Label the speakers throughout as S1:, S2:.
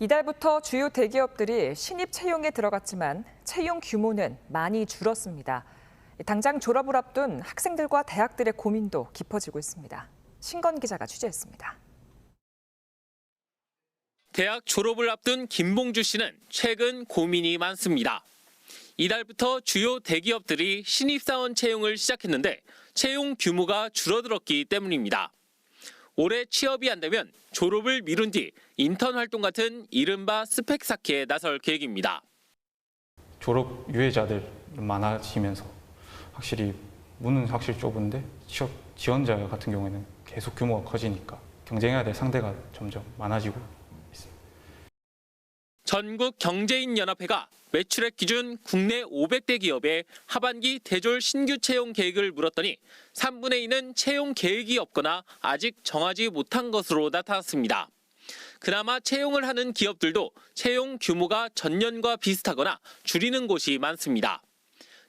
S1: 이달부터 주요 대기업들이 신입 채용에 들어갔지만 채용 규모는 많이 줄었습니다. 당장 졸업을 앞둔 학생들과 대학들의 고민도 깊어지고 있습니다. 신건 기자가 취재했습니다.
S2: 대학 졸업을 앞둔 김봉주 씨는 최근 고민이 많습니다. 이달부터 주요 대기업들이 신입사원 채용을 시작했는데 채용 규모가 줄어들었기 때문입니다. 올해 취업이 안 되면 졸업을 미룬 뒤 인턴 활동 같은 이른바 스펙 쌓기에 나설 계획입니다.
S3: 졸업 유예자들 많아지면서 확실히 문은 확실히 좁은데 취업 지원자 같은 경우에는 계속 규모가 커지니까 경쟁해야 될 상대가 점점 많아지고 있습니다.
S2: 전국 경제인 연합회가 매출액 기준 국내 500대 기업의 하반기 대졸 신규 채용 계획을 물었더니 3분의 2는 채용 계획이 없거나 아직 정하지 못한 것으로 나타났습니다. 그나마 채용을 하는 기업들도 채용 규모가 전년과 비슷하거나 줄이는 곳이 많습니다.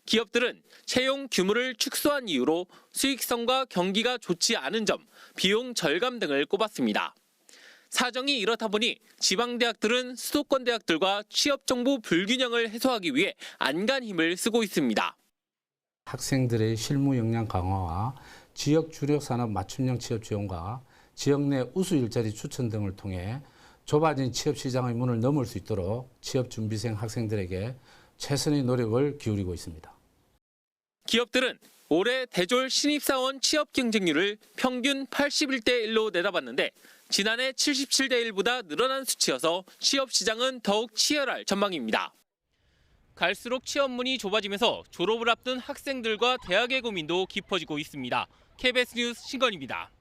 S2: 기업들은 채용 규모를 축소한 이유로 수익성과 경기가 좋지 않은 점, 비용 절감 등을 꼽았습니다. 사정이 이렇다 보니 지방 대학들은 수도권 대학들과 취업 정보 불균형을 해소하기 위해 안간 힘을 쓰고 있습니다.
S4: 학생들의 실무 역량 강화와 지역 주력 산업 맞춤형 취업 지원과 지역 내 우수 일자리 추천 등을 통해 좁아진 취업 시장의 문을 넘을 수 있도록 취업 준비생 학생들에게 최선의 노력을 기울이고 있습니다.
S2: 기업들은 올해 대졸 신입사원 취업 경쟁률을 평균 81대 1로 내다봤는데 지난해 77대 1보다 늘어난 수치여서 취업 시장은 더욱 치열할 전망입니다. 갈수록 취업문이 좁아지면서 졸업을 앞둔 학생들과 대학의 고민도 깊어지고 있습니다. KBS 뉴스 신건입니다.